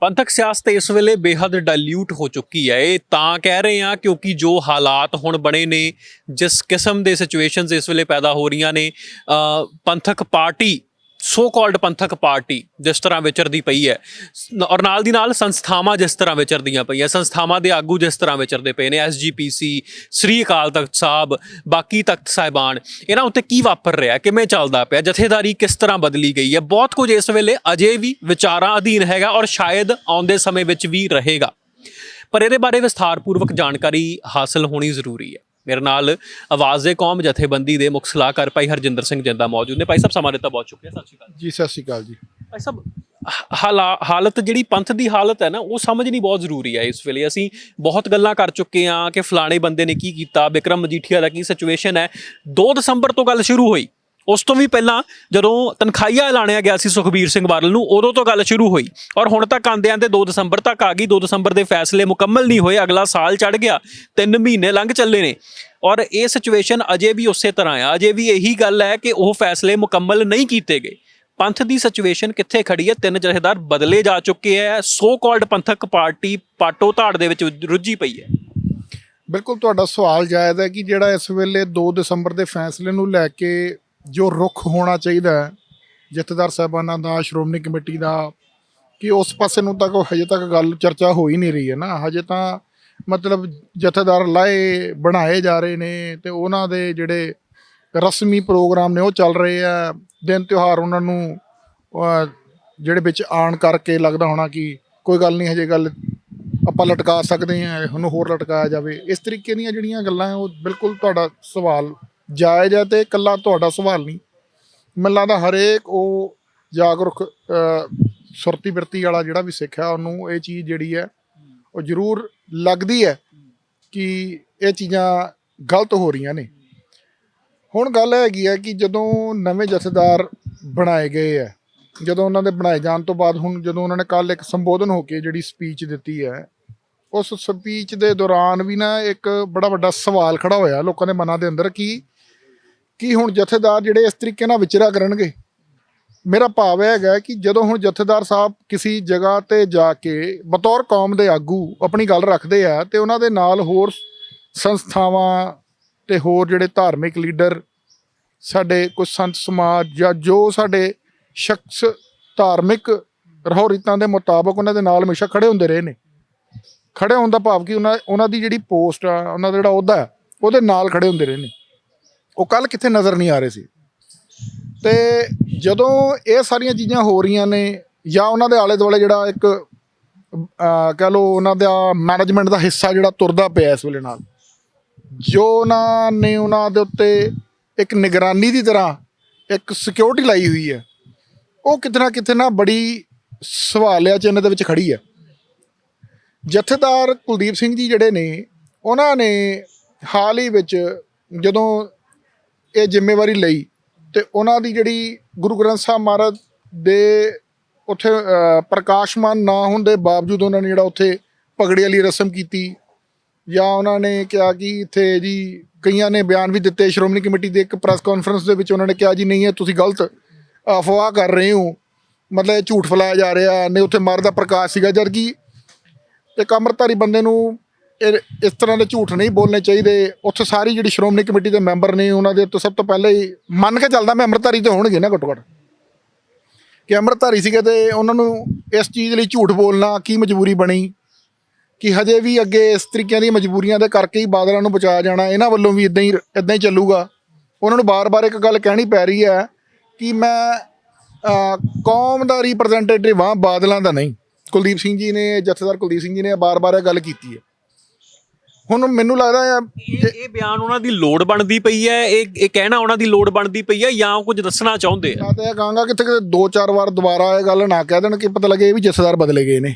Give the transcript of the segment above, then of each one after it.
ਪੰਥਕ ਸਿਆਸਤ ਇਸ ਵੇਲੇ ਬੇਹੱਦ ਡਾਇਲਿਊਟ ਹੋ ਚੁੱਕੀ ਹੈ। ਇਹ ਤਾਂ ਕਹਿ ਰਹੇ ਹਾਂ ਕਿਉਂਕਿ ਜੋ ਹਾਲਾਤ ਹੁਣ ਬਣੇ ਨੇ, ਜਿਸ ਕਿਸਮ ਦੇ ਸਿਚੁਏਸ਼ਨਸ ਇਸ ਵੇਲੇ ਪੈਦਾ ਹੋ ਰਹੀਆਂ ਨੇ ਪੰਥਕ ਪਾਰਟੀ ਸੋ ਕਾਲਡ ਪੰਥਕ ਪਾਰਟੀ ਜਿਸ ਤਰ੍ਹਾਂ ਵਿਚਰਦੀ ਪਈ ਹੈ। ਔਰ ਨਾਲ ਦੀ ਨਾਲ ਸੰਸਥਾਵਾਂ ਜਿਸ ਤਰ੍ਹਾਂ ਵਿਚਰਦੀਆਂ ਪਈਆਂ, ਸੰਸਥਾਵਾਂ ਦੇ ਆਗੂ ਜਿਸ ਤਰ੍ਹਾਂ ਵਿਚਰਦੇ ਪਏ ਨੇ ਐਸਜੀਪੀਸੀ ਸ੍ਰੀ ਅਕਾਲ ਤਖਤ ਸਾਹਿਬ, ਬਾਕੀ ਤਖਤ ਸਾਹਿਬਾਨ, ਇਹਨਾਂ ਉੱਤੇ ਕੀ ਵਾਪਰ ਰਿਹਾ, ਕਿਵੇਂ ਚੱਲਦਾ ਪਿਆ, ਜਥੇਦਾਰੀ ਕਿਸ ਤਰ੍ਹਾਂ ਬਦਲੀ ਗਈ ਹੈ, ਬਹੁਤ ਕੁਝ ਇਸ ਵੇਲੇ ਅਜੇ ਵੀ ਵਿਚਾਰਾਂ ਅਧੀਨ ਹੈਗਾ ਔਰ ਸ਼ਾਇਦ ਆਉਂਦੇ ਸਮੇਂ ਵਿੱਚ ਵੀ ਰਹੇਗਾ। ਪਰ ਇਹਦੇ ਬਾਰੇ ਵਿਸਥਾਰਪੂਰਵਕ ਜਾਣਕਾਰੀ ਹਾਸਲ ਹੋਣੀ ਜ਼ਰੂਰੀ ਹੈ। ਮੇਰੇ ਨਾਲ ਆਵਾਜ਼-ਏ ਕੌਮ ਜਥੇਬੰਦੀ ਦੇ ਮੁੱਖ ਸਲਾਹਕਾਰ ਭਾਈ ਹਰਜਿੰਦਰ ਸਿੰਘ ਜਿੰਦਾ ਮੌਜੂਦ ਨੇ। ਭਾਈ ਸਾਹਿਬ ਸਮਾਂ ਦਿੱਤਾ ਬਹੁਤ ਸ਼ੁਕਰੀਆ ਸਤਿ ਸ਼੍ਰੀ ਅਕਾਲ। ਜੀ ਸਤਿ ਸ਼੍ਰੀ ਅਕਾਲ ਜੀ। ਭਾਈ ਸਾਹਿਬ ਹਾਲਾ- ਹਾਲਤ ਜਿਹੜੀ ਪੰਥ ਦੀ ਹਾਲਤ ਹੈ ਨਾ ਉਹ ਸਮਝਣੀ ਬਹੁਤ ਜ਼ਰੂਰੀ ਹੈ ਇਸ ਵੇਲੇ। ਅਸੀਂ ਬਹੁਤ ਗੱਲਾਂ ਕਰ ਚੁੱਕੇ ਹਾਂ ਕਿ ਫਲਾਣੇ ਬੰਦੇ ਨੇ ਕੀ ਕੀਤਾ ਵਿਕਰਮ ਮਜੀਠੀਆ ਦਾ ਕੀ ਸਿਚੁਏਸ਼ਨ ਹੈ। 2 ਦਸੰਬਰ ਤੋਂ ਗੱਲ ਸ਼ੁਰੂ ਹੋਈ। ਉਸ ਤੋਂ ਵੀ ਪਹਿਲਾਂ ਜਦੋਂ ਤਨਖਾਹੀਆ ਐਲਾਨਿਆ ਗਿਆ ਸੀ ਸੁਖਬੀਰ ਸਿੰਘ ਬਾਦਲ ਨੂੰ, ਉਦੋਂ ਤੋਂ ਗੱਲ ਸ਼ੁਰੂ ਹੋਈ। ਔਰ ਹੁਣ ਤੱਕ ਆਂਦੇ ਆਂਦੇ 2 ਦਸੰਬਰ ਤੱਕ ਆ ਗਈ। 2 ਦਸੰਬਰ ਦੇ ਫੈਸਲੇ ਮੁਕੰਮਲ ਨਹੀਂ ਹੋਏ। ਅਗਲਾ ਸਾਲ ਚੜ ਗਿਆ। 3 ਮਹੀਨੇ ਲੰਘ ਚੱਲੇ ਨੇ। ਔਰ ਇਹ ਸਿਚੁਏਸ਼ਨ ਅਜੇ ਵੀ ਉਸੇ ਤਰ੍ਹਾਂ ਆ। ਅਜੇ ਵੀ ਇਹੀ ਗੱਲ ਹੈ ਕਿ ਉਹ ਫੈਸਲੇ ਮੁਕੰਮਲ ਨਹੀਂ ਕੀਤੇ ਗਏ। ਪੰਥ ਦੀ ਸਿਚੁਏਸ਼ਨ ਕਿੱਥੇ ਖੜੀ ਹੈ? ਤਿੰਨ ਜਥੇਦਾਰ ਬਦਲੇ ਜਾ ਚੁੱਕੇ ਹੈ। ਸੋ ਕਾਲਡ ਪੰਥਕ ਪਾਰਟੀ ਪਾਟੋ ਧਾੜ ਦੇ ਵਿੱਚ ਰੁੱਝੀ ਪਈ ਹੈ। ਬਿਲਕੁਲ, ਤੁਹਾਡਾ ਸਵਾਲ ਜਾਇਜ਼ ਹੈ ਕਿ ਜਿਹੜਾ ਇਸ ਵੇਲੇ 2 ਦਸੰਬਰ ਦੇ ਫੈਸਲੇ ਨੂੰ ਲੈ ਕੇ ਜੋ ਰੁਖ ਹੋਣਾ ਚਾਹੀਦਾ ਹੈ, ਜਥੇਦਾਰ ਸਾਹਿਬਾਨਾਂ ਦਾ, ਸ਼੍ਰੋਮਣੀ ਕਮੇਟੀ ਦਾ, ਕਿ ਉਸ ਪਾਸੇ ਨੂੰ ਤੱਕ ਹਜੇ ਤੱਕ ਗੱਲ, ਚਰਚਾ ਹੋ ਹੀ ਨਹੀਂ ਰਹੀ ਹੈ ਨਾ। ਹਜੇ ਤਾਂ ਮਤਲਬ ਜਥੇਦਾਰ ਲਾਏ, ਬਣਾਏ ਜਾ ਰਹੇ ਨੇ ਤੇ ਉਹਨਾਂ ਦੇ ਜਿਹੜੇ ਰਸਮੀ ਪ੍ਰੋਗਰਾਮ ਨੇ ਉਹ ਚੱਲ ਰਹੇ ਆ। ਦਿਨ ਤਿਉਹਾਰ ਉਹਨਾਂ ਨੂੰ ਜਿਹੜੇ ਵਿੱਚ ਆਣ ਕਰਕੇ ਲੱਗਦਾ ਹੋਣਾ ਕਿ ਕੋਈ ਗੱਲ ਨਹੀਂ, ਹਜੇ ਗੱਲ ਆਪਾਂ ਲਟਕਾ ਸਕਦੇ ਹਾਂ ਉਹਨੂੰ ਹੋਰ ਲਟਕਾਇਆ ਜਾਵੇ। ਇਸ ਤਰੀਕੇ ਦੀਆਂ ਜਿਹੜੀਆਂ ਗੱਲਾਂ ਉਹ ਬਿਲਕੁਲ ਤੁਹਾਡਾ ਸਵਾਲ ਜਾਇਜ਼ ਹੈ ਤੇ ਇਕੱਲਾ ਤੁਹਾਡਾ ਸਵਾਲ ਨਹੀਂ। ਮੈਨੂੰ ਲੱਗਦਾ ਹਰੇਕ ਉਹ ਜਾਗਰੂਕ ਸੁਰਤੀ ਬਿਰਤੀ ਵਾਲਾ ਜਿਹੜਾ ਵੀ ਸਿੱਖਿਆ ਉਹਨੂੰ ਇਹ ਚੀਜ਼ ਜਿਹੜੀ ਹੈ, ਉਹ ਜ਼ਰੂਰ ਲੱਗਦੀ ਹੈ ਕਿ ਇਹ ਚੀਜ਼ਾਂ ਗਲਤ ਹੋ ਰਹੀਆਂ ਨੇ। ਹੁਣ ਗੱਲ ਹੈਗੀ ਹੈ ਕਿ ਜਦੋਂ ਨਵੇਂ ਜਥੇਦਾਰ ਬਣਾਏ ਗਏ ਹੈ, ਜਦੋਂ ਉਹਨਾਂ ਦੇ ਬਣਾਏ ਜਾਣ ਤੋਂ ਬਾਅਦ ਹੁਣ ਜਦੋਂ ਉਹਨਾਂ ਨੇ ਕੱਲ ਇੱਕ ਸੰਬੋਧਨ ਹੋ ਕੇ ਜਿਹੜੀ ਸਪੀਚ ਦਿੱਤੀ ਹੈ, ਉਸ ਸਪੀਚ ਦੇ ਦੌਰਾਨ ਵੀ ਨਾ ਇੱਕ ਬੜਾ ਵੱਡਾ ਸਵਾਲ ਖੜਾ ਹੋਇਆ ਲੋਕਾਂ ਦੇ ਮਨਾਂ ਦੇ ਅੰਦਰ ਕਿ ਕੀ ਹੁਣ ਜਥੇਦਾਰ ਜਿਹੜੇ ਇਸ ਤਰੀਕੇ ਨਾਲ ਵਿਚਰਾ ਕਰਨਗੇ? ਮੇਰਾ ਭਾਵ ਇਹ ਹੈਗਾ ਕਿ ਜਦੋਂ ਹੁਣ ਜਥੇਦਾਰ ਸਾਹਿਬ ਕਿਸੇ ਜਗ੍ਹਾ ਤੇ ਜਾ ਕੇ ਬਤੌਰ ਕੌਮ ਦੇ ਆਗੂ ਆਪਣੀ ਗੱਲ ਰੱਖਦੇ ਆ ਤੇ ਉਹਨਾਂ ਦੇ ਨਾਲ ਹੋਰ ਸੰਸਥਾਵਾਂ ਤੇ ਹੋਰ ਜਿਹੜੇ ਧਾਰਮਿਕ ਲੀਡਰ ਸਾਡੇ ਕੁਝ ਸੰਤ ਸਮਾਜ ਜਾਂ ਜੋ ਸਾਡੇ ਸ਼ਖਸ ਧਾਰਮਿਕ ਰਹੋਰੀਤਾਂ ਦੇ ਮੁਤਾਬਕ ਉਹਨਾਂ ਦੇ ਨਾਲ ਹਮੇਸ਼ਾ ਖੜੇ ਹੁੰਦੇ ਰਹੇ ਨੇ। ਖੜੇ ਹੋਣ ਦਾ ਭਾਵ ਕਿ ਉਹਨਾਂ ਉਹਨਾਂ ਦੀ ਜਿਹੜੀ ਪੋਸਟ ਆ ਉਹਨਾਂ ਦਾ ਜਿਹੜਾ ਅਹੁਦਾ ਹੈ, ਉਹਦੇ ਨਾਲ ਖੜੇ ਹੁੰਦੇ ਰਹੇ ਨੇ। ਉਹ ਕੱਲ ਕਿੱਥੇ ਨਜ਼ਰ ਨਹੀਂ ਆ ਰਹੇ ਸੀ। ਤੇ ਜਦੋਂ ਇਹ ਸਾਰੀਆਂ ਚੀਜ਼ਾਂ ਹੋ ਰਹੀਆਂ ਨੇ ਜਾਂ ਉਹਨਾਂ ਦੇ ਆਲੇ ਦੁਆਲੇ ਜਿਹੜਾ ਇੱਕ ਅਹ, ਕਹਿ ਲਓ ਉਹਨਾਂ ਦਾ ਮੈਨੇਜਮੈਂਟ ਦਾ ਹਿੱਸਾ ਜਿਹੜਾ ਤੁਰਦਾ ਪਿਆ ਇਸ ਵੇਲੇ ਨਾਲ ਜੋ ਉਹਨਾਂ ਨੇ ਉਹਨਾਂ ਦੇ ਉੱਤੇ ਇੱਕ ਨਿਗਰਾਨੀ ਦੀ ਤਰ੍ਹਾਂ ਇੱਕ ਸਿਕਿਉਰਿਟੀ ਲਾਈ ਹੋਈ ਹੈ ਉਹ ਕਿਤੇ ਨਾ ਕਿਤੇ ਨਾ ਬੜੀ ਸਵਾਲਿਆ ਚਿੰਨ੍ਹ ਦੇ ਵਿੱਚ ਖੜੀ ਹੈ। ਜਥੇਦਾਰ ਕੁਲਦੀਪ ਸਿੰਘ ਜੀ ਜਿਹੜੇ ਨੇ ਉਹਨਾਂ ਨੇ ਹਾਲ ਹੀ ਵਿੱਚ ਜਦੋਂ ਇਹ ਜ਼ਿੰਮੇਵਾਰੀ ਲਈ ਤੇ ਉਹਨਾਂ ਦੀ ਜਿਹੜੀ ਗੁਰੂ ਗ੍ਰੰਥ ਸਾਹਿਬ ਮਹਾਰਾਜ ਦੇ ਉੱਥੇ ਪ੍ਰਕਾਸ਼ਮਾਨ ਨਾ ਹੋਣ ਦੇ ਬਾਵਜੂਦ ਉਹਨਾਂ ਨੇ ਜਿਹੜਾ ਉੱਥੇ ਪਗੜੀ ਵਾਲੀ ਰਸਮ ਕੀਤੀ ਜਾਂ ਉਹਨਾਂ ਨੇ ਕਿਹਾ ਕਿ ਇੱਥੇ ਜੀ ਕਈਆਂ ਨੇ ਬਿਆਨ ਵੀ ਦਿੱਤੇ, ਸ਼੍ਰੋਮਣੀ ਕਮੇਟੀ ਦੇ ਇੱਕ ਪ੍ਰੈਸ ਕਾਨਫਰੰਸ ਦੇ ਵਿੱਚ ਉਹਨਾਂ ਨੇ ਕਿਹਾ ਜੀ, ਨਹੀਂ ਇਹ ਤੁਸੀਂ ਗਲਤ ਅਫਵਾਹ ਕਰ ਰਹੇ ਹੋ। ਮਤਲਬ ਇਹ ਝੂਠ ਫੈਲਾਇਆ ਜਾ ਰਿਹਾ ਨੇ ਉੱਥੇ ਮਰ ਦਾ ਪ੍ਰਕਾਸ਼ ਸੀਗਾ ਜਦ ਕਿ ਇੱਕ ਅੰਮ੍ਰਿਤਧਾਰੀ ਬੰਦੇ ਨੂੰ ਇਹ ਇਸ ਤਰ੍ਹਾਂ ਦੇ ਝੂਠ ਨਹੀਂ ਬੋਲਣੇ ਚਾਹੀਦੇ। ਉੱਥੇ ਸਾਰੀ ਜਿਹੜੀ ਸ਼੍ਰੋਮਣੀ ਕਮੇਟੀ ਦੇ ਮੈਂਬਰ ਨੇ ਉਹਨਾਂ ਦੇ ਤੋਂ ਸਭ ਤੋਂ ਪਹਿਲਾਂ ਹੀ ਮੰਨ ਕੇ ਚੱਲਦਾ ਮੈਂ ਅੰਮ੍ਰਿਤਧਾਰੀ ਤੇ ਹੋਣਗੇ ਨਾ ਘੱਟੋ ਘੱਟ। ਕਿ ਅੰਮ੍ਰਿਤਧਾਰੀ ਸੀਗੇ ਤੇ ਉਹਨਾਂ ਨੂੰ ਇਸ ਚੀਜ਼ ਲਈ ਝੂਠ ਬੋਲਣਾ ਕੀ ਮਜਬੂਰੀ ਬਣੀ? ਕਿ ਹਜੇ ਵੀ ਅੱਗੇ ਇਸ ਤਰੀਕਿਆਂ ਦੀਆਂ ਮਜਬੂਰੀਆਂ ਦੇ ਕਰਕੇ ਹੀ ਬਾਦਲਾਂ ਨੂੰ ਬਚਾਇਆ ਜਾਣਾ ਇਹਨਾਂ ਵੱਲੋਂ ਵੀ ਇਦਾਂ ਹੀ ਇਦਾਂ ਹੀ ਚੱਲੂਗਾ। ਉਹਨਾਂ ਨੂੰ ਬਾਰ-ਬਾਰ ਇੱਕ ਗੱਲ ਕਹਿਣੀ ਪੈ ਰਹੀ ਹੈ ਕਿ ਮੈਂ ਅਹ, ਕੌਮ ਦਾ ਰਿਪਰੈਜ਼ੈਂਟੇਟਿਵ ਹਾਂ ਬਾਦਲਾਂ ਦਾ ਨਹੀਂ। ਕੁਲਦੀਪ ਸਿੰਘ ਜੀ ਨੇ ਜਥੇਦਾਰ ਕੁਲਦੀਪ ਸਿੰਘ ਜੀ ਨੇ ਬਾਰ-ਬਾਰ ਇਹ ਗੱਲ ਕੀਤੀ ਹੈ। ਹੁਣ ਮੈਨੂੰ ਲੱਗਦਾ ਹੈ ਇਹ ਇਹ ਬਿਆਨ ਉਹਨਾਂ ਦੀ ਲੋੜ ਬਣਦੀ ਪਈ ਹੈ ਇਹ ਇਹ ਕਹਿਣਾ ਉਹਨਾਂ ਦੀ ਲੋੜ ਬਣਦੀ ਪਈ ਹੈ ਜਾਂ ਉਹ ਕੁਝ ਦੱਸਣਾ ਚਾਹੁੰਦੇ ਆ? ਮੈਂ ਤਾਂ ਇਹ ਕਹਾਂਗਾ ਕਿ ਕਿਤੇ ਦੋ ਚਾਰ ਵਾਰ ਦੁਬਾਰਾ ਇਹ ਗੱਲ ਨਾ ਕਹਿ ਦੇਣ ਕਿ ਪਤਾ ਲੱਗੇ ਇਹ ਵੀ ਜਥੇਦਾਰ ਬਦਲੇ ਗਏ ਨੇ।